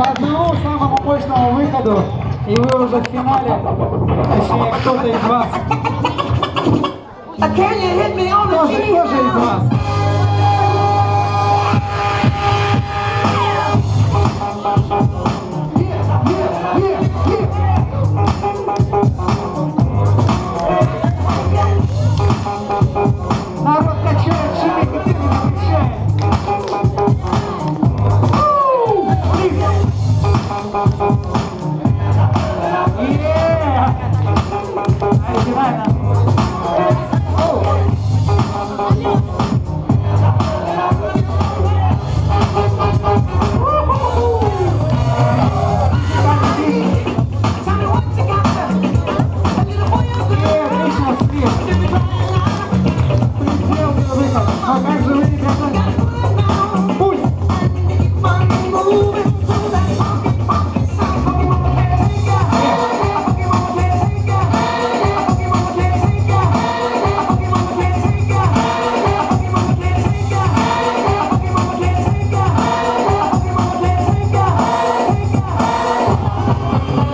По одному самому мощному выходу, и вы уже в финале, точнее, кто-то из вас, the тоже, тоже из вас. 耶还有失败呢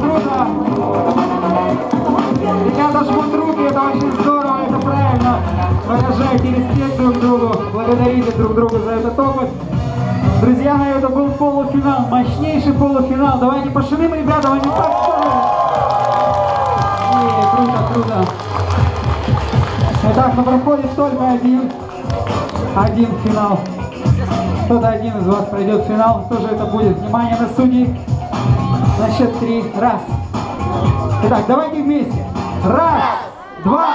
Круто, круто! Ребята жмут руки, это очень здорово, это правильно. Выражайте респект друг другу, благодарите друг друга за этот опыт. Друзья мои, это был полуфинал, мощнейший полуфинал. Давайте пошумим, ребята, они так Е, Круто, круто. Итак, но проходит только один, один финал. Кто-то один из вас пройдет финал. Кто же это будет? Внимание на судей. На счет три. Раз. Итак, давайте вместе. Раз, два.